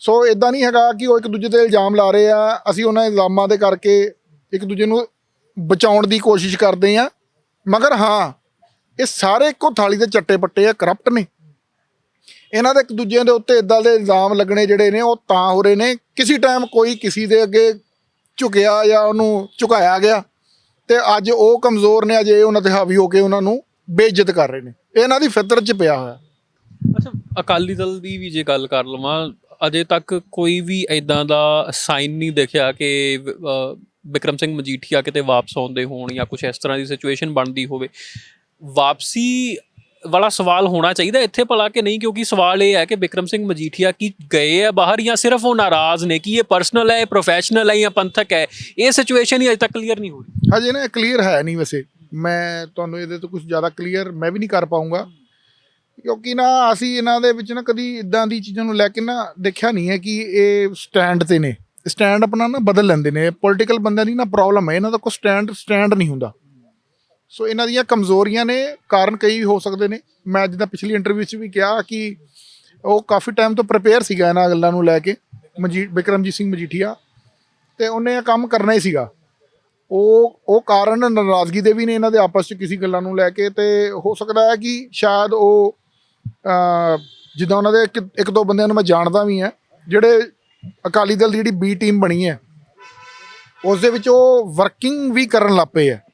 ਸੋ ਇਦਾਂ ਨਹੀਂ ਹੈਗਾ ਕਿ ਉਹ ਇੱਕ ਦੂਜੇ ਤੇ ਇਲਜ਼ਾਮ ਲਾ ਰਹੇ ਆ, ਅਸੀਂ ਉਹਨਾਂ ਇਲਜ਼ਾਮਾਂ ਦੇ ਕਰਕੇ ਇੱਕ ਦੂਜੇ ਨੂੰ ਬਚਾਉਣ ਦੀ ਕੋਸ਼ਿਸ਼ ਕਰਦੇ ਆ ਮਗਰ ਹਾਂ, ਇਹ ਸਾਰੇ ਇੱਕੋ ਥਾਲੀ ਦੇ ਚੱਟੇ ਪੱਟੇ ਆ ਕਰਪਟ ਨੇ। ਇਹਨਾਂ ਦੇ ਇੱਕ ਦੂਜੇ ਦੇ ਉੱਤੇ ਇਦਾਂ ਦੇ ਇਲਜ਼ਾਮ ਲੱਗਣੇ ਜਿਹੜੇ ਨੇ ਉਹ ਤਾਂ ਹੋ ਰਹੇ ਨੇ। ਕਿਸੇ ਟਾਈਮ ਕੋਈ ਕਿਸੇ ਦੇ ਅੱਗੇ ਝੁਕਿਆ ਜਾਂ ਉਹਨੂੰ ਝੁਕਾਇਆ ਗਿਆ ਤੇ ਅੱਜ ਉਹ ਕਮਜ਼ੋਰ ਨੇ ਅਜੇ ਉਹਨਾਂ ਤੇ ਹਾਵੀ ਹੋ ਕੇ ਉਹਨਾਂ ਨੂੰ ਬੇਇੱਜ਼ਤ ਕਰ ਰਹੇ ਨੇ। ਇਹਨਾਂ ਦੀ ਫਿਤਰਤ 'ਚ ਪਿਆ ਹੋਇਆ। ਅੱਛਾ ਅਕਾਲੀ ਦਲ ਦੀ ਵੀ ਜੇ ਗੱਲ ਕਰ ਲਵਾਂ ਅਜੇ ਤੱਕ ਕੋਈ ਵੀ ਐਦਾਂ ਦਾ ਸਾਈਨ ਨਹੀਂ ਦੇਖਿਆ ਕਿ ਅ, ਵਿਕਰਮ ਸਿੰਘ ਮਜੀਠੀਆ ਕਿਤੇ ਵਾਪਸ ਆਉਂਦੇ ਹੋਣ ਜਾਂ ਕੁਝ ਇਸ ਤਰ੍ਹਾਂ ਦੀ ਸਿਚੁਏਸ਼ਨ ਬਣਦੀ ਹੋਵੇ। ਵਾਪਸੀ ਵਾਲਾ ਸਵਾਲ ਹੋਣਾ ਚਾਹੀਦਾ ਇੱਥੇ ਭਲਾ ਕਿ ਨਹੀਂ, ਕਿਉਂਕਿ ਸਵਾਲ ਇਹ ਹੈ ਕਿ ਵਿਕਰਮ ਸਿੰਘ ਮਜੀਠੀਆ ਕੀ ਗਏ ਆ ਬਾਹਰ ਜਾਂ ਸਿਰਫ ਉਹ ਨਾਰਾਜ਼ ਨੇ? ਕਿ ਇਹ ਪਰਸਨਲ ਹੈ, ਇਹ ਪ੍ਰੋਫੈਸ਼ਨਲ ਹੈ ਜਾਂ ਪੰਥਕ ਹੈ? ਇਹ ਸਿਚੁਏਸ਼ਨ ਹੀ ਅਜੇ ਤੱਕ ਕਲੀਅਰ ਨਹੀਂ ਹੋ ਰਹੀ। ਹਜੇ ਨਾ ਕਲੀਅਰ ਹੈ ਨਹੀਂ ਵੈਸੇ। ਮੈਂ ਤੁਹਾਨੂੰ ਇਹਦੇ ਤੋਂ ਕੁਝ ਜ਼ਿਆਦਾ ਕਲੀਅਰ ਮੈਂ ਵੀ ਨਹੀਂ ਕਰ ਪਾਉਂਗਾ ਕਿਉਂਕਿ ਨਾ ਅਸੀਂ ਇਹਨਾਂ ਦੇ ਵਿੱਚ ਨਾ ਕਦੀ ਇਦਾਂ ਦੀ ਚੀਜ਼ਾਂ ਨੂੰ ਲੈ ਕੇ ਨਾ ਦੇਖਿਆ ਨਹੀਂ ਹੈ ਕਿ ਇਹ ਸਟੈਂਡ ਤੇ ਨੇ। ਸਟੈਂਡ ਆਪਣਾ ਨਾ ਬਦਲ ਲੈਂਦੇ ਨੇ। ਪੋਲੀਟੀਕਲ ਬੰਦਿਆਂ ਦੀ ਨਾ ਪ੍ਰੋਬਲਮ ਹੈ। ਇਹਨਾਂ ਦਾ ਕੋਈ ਸਟੈਂਡ ਸਟੈਂਡ ਨਹੀਂ ਹੁੰਦਾ। ਸੋ ਇਹਨਾਂ ਦੀਆਂ ਕਮਜ਼ੋਰੀਆਂ ਨੇ, ਕਾਰਨ ਕਈ ਵੀ ਹੋ ਸਕਦੇ ਨੇ। ਮੈਂ ਜਿੱਦਾਂ ਪਿਛਲੀ ਇੰਟਰਵਿਊ 'ਚ ਵੀ ਕਿਹਾ ਕਿ ਉਹ ਕਾਫੀ ਟਾਈਮ ਤੋਂ ਪ੍ਰਿਪੇਅਰ ਸੀਗਾ ਇਹਨਾਂ ਗੱਲਾਂ ਨੂੰ ਲੈ ਕੇ। ਮਜੀ, ਬਿਕਰਮਜੀਤ ਸਿੰਘ ਮਜੀਠੀਆ। ਤੇ ਉਹਨੇ ਇਹ ਕੰਮ ਕਰਨਾ ਹੀ ਸੀਗਾ। ਉਹ ਉਹ ਕਾਰਨ ਨਾਰਾਜ਼ਗੀ ਦੇ ਵੀ ਨੇ ਇਹਨਾਂ ਦੇ ਆਪਸ ਚ ਕਿਸੇ ਗੱਲਾਂ ਨੂੰ ਲੈ ਕੇ ਤੇ ਹੋ ਸਕਦਾ ਹੈ ਕਿ ਸ਼ਾਇਦ ਉਹ ਜਿੱਦਾਂ ਉਹਨਾਂ ਦੇ ਇੱਕ- ਇੱਕ ਦੋ ਬੰਦਿਆਂ ਨੂੰ ਮੈਂ ਜਾਣਦਾ ਵੀ ਹਾਂ, ਜਿਹੜੇ ਅਕਾਲੀ ਦਲ ਦੀ ਜਿਹੜੀ ਬੀ ਟੀਮ ਬਣੀ ਹੈ, ਉਸ ਦੇ ਵਿੱਚ ਉਹ ਵਰਕਿੰਗ ਵੀ ਕਰਨ ਲੱਪੇ ਹੈ।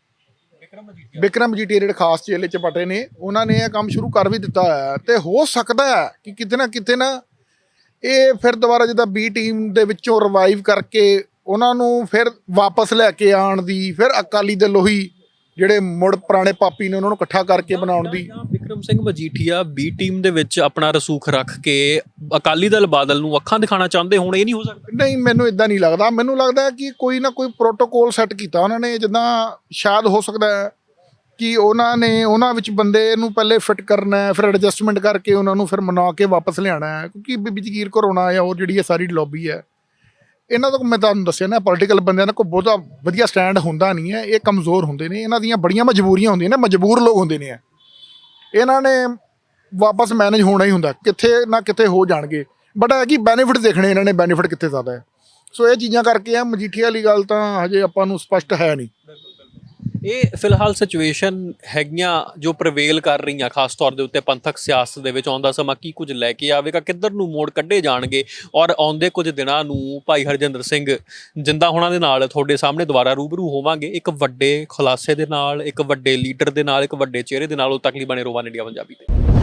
ਵਿਕਰਮ ਜੀਟੀ ਜਿਹੜੇ ਖਾਸ ਚੇਲੇ ਚ ਪਟੇ ਨੇ, ਉਹਨਾਂ ਨੇ ਇਹ ਕੰਮ ਸ਼ੁਰੂ ਕਰ ਵੀ ਦਿੱਤਾ ਹੈ ਤੇ ਹੋ ਸਕਦਾ ਹੈ ਕਿ ਕਿਤੇ ਨਾ ਕਿਤੇ ਨਾ ਇਹ ਫਿਰ ਦੁਬਾਰਾ ਜਿੱਦਾਂ ਬੀ ਟੀਮ ਦੇ ਵਿੱਚੋਂ ਰਿਵਾਈਵ ਕਰਕੇ ਉਹਨਾਂ ਨੂੰ ਫਿਰ ਵਾਪਸ ਲੈ ਕੇ ਆਉਣ ਦੀ, ਫਿਰ ਅਕਾਲੀ ਦਲ ਉਹੀ ਜਿਹੜੇ ਮੁੜ ਪੁਰਾਣੇ ਪਾਪੀ ਨੇ ਉਹਨਾਂ ਨੂੰ ਇਕੱਠਾ ਕਰਕੇ ਬਣਾਉਣ ਦੀ ਵਿਕਰਮ ਸਿੰਘ ਮਜੀਠੀਆ ਬੀ ਟੀਮ ਦੇ ਵਿੱਚ ਆਪਣਾ ਰਸੂਖ ਰੱਖ ਕੇ ਅਕਾਲੀ ਦਲ ਬਾਦਲ ਨੂੰ ਅੱਖਾਂ ਦਿਖਾਣਾ ਚਾਹੁੰਦੇ ਹੁਣ ਇਹ ਨਹੀਂ ਹੋ ਸਕਦਾ? ਨਹੀਂ ਮੈਨੂੰ ਇਦਾਂ ਨਹੀਂ ਲੱਗਦਾ। ਮੈਨੂੰ ਲੱਗਦਾ ਹੈ ਕਿ ਕੋਈ ਨਾ ਕੋਈ ਪ੍ਰੋਟੋਕੋਲ ਸੈੱਟ ਕੀਤਾ ਉਹਨਾਂ ਨੇ ਜਿੱਦਾਂ ਸ਼ਾਇਦ ਹੋ ਸਕਦਾ ਹੈ ਕਿ ਉਹਨਾਂ ਨੇ ਉਹਨਾਂ ਵਿੱਚ ਬੰਦੇ ਨੂੰ ਪਹਿਲੇ ਫਿੱਟ ਕਰਨਾ ਹੈ ਫਿਰ ਐਡਜਸਟਮੈਂਟ ਕਰਕੇ ਉਹਨਾਂ ਨੂੰ ਫਿਰ ਮਨਾ ਕੇ ਵਾਪਸ ਲਿਆਣਾ ਹੈ ਕਿਉਂਕਿ ਬੀਬੀ ਜਗੀਰ ਘਰੋਣਾ ਜਾਂ ਉਹ ਜਿਹੜੀ ਇਹ ਸਾਰੀ ਲੌਬੀ ਹੈ। ਇਹਨਾਂ ਤੋਂ ਮੈਂ ਤੁਹਾਨੂੰ ਦੱਸਿਆ ਨਾ ਪੋਲੀਟੀਕਲ ਬੰਦਿਆਂ ਦਾ ਕੋਈ ਬਹੁਤਾ ਵਧੀਆ ਸਟੈਂਡ ਹੁੰਦਾ ਨਹੀਂ ਹੈ, ਇਹ ਕਮਜ਼ੋਰ ਹੁੰਦੇ ਨੇ, ਇਹਨਾਂ ਦੀਆਂ ਬੜੀਆਂ ਮਜਬੂਰੀਆਂ ਹੁੰਦੀਆਂ ਨੇ, ਮਜਬੂਰ ਲੋਕ ਹੁੰਦੇ ਨੇ ਇਹ। ਇਹਨਾਂ ਨੇ ਵਾਪਸ ਮੈਨੇਜ ਹੋਣਾ ਹੀ ਹੁੰਦਾ, ਕਿੱਥੇ ਨਾ ਕਿੱਥੇ ਹੋ ਜਾਣਗੇ। ਬਟ ਹੈ ਕਿ ਬੈਨੀਫਿਟ ਦੇਖਣੇ ਇਹਨਾਂ ਨੇ ਬੈਨੀਫਿਟ ਕਿੱਥੇ ਜ਼ਿਆਦਾ ਹੈ। ਸੋ ਇਹ ਚੀਜ਼ਾਂ ਕਰਕੇ ਆ, ਮਜੀਠੀਆ ਵਾਲੀ ਗੱਲ ਤਾਂ ਹਜੇ ਆਪਾਂ ਨੂੰ ਸਪਸ਼ਟ ਹੈ ਨਹੀਂ। ਇਹ ਫਿਲਹਾਲ ਸਿਚੁਏਸ਼ਨ ਹੈਗੀਆਂ ਜੋ ਪ੍ਰਵੇਲ ਕਰ ਰਹੀਆਂ, ਖਾਸ ਤੌਰ ਦੇ ਉੱਤੇ ਪੰਥਕ ਸਿਆਸਤ ਦੇ ਵਿੱਚ ਆਉਂਦਾ ਸਮਾਂ ਕੀ ਕੁਝ ਲੈ ਕੇ ਆਵੇਗਾ, ਕਿੱਧਰ ਨੂੰ ਮੋੜ ਕੱਢੇ ਜਾਣਗੇ ਔਰ ਆਉਂਦੇ ਕੁਝ ਦਿਨਾਂ ਨੂੰ ਭਾਈ ਹਰਜਿੰਦਰ ਸਿੰਘ ਜਿੰਦਾ ਹੋਣਾ ਦੇ ਨਾਲ ਤੁਹਾਡੇ ਸਾਹਮਣੇ ਦੁਬਾਰਾ ਰੂਬਰੂ ਹੋਵਾਂਗੇ, ਇੱਕ ਵੱਡੇ ਖੁਲਾਸੇ ਦੇ ਨਾਲ, ਇੱਕ ਵੱਡੇ ਲੀਡਰ ਦੇ ਨਾਲ, ਇੱਕ ਵੱਡੇ ਚਿਹਰੇ ਦੇ ਨਾਲ ਉਹ ਤੱਕ ਲਈ ਬਣੇ ਰੋਵਾਨ ਇੰਡੀਆ ਪੰਜਾਬੀ ਤੇ।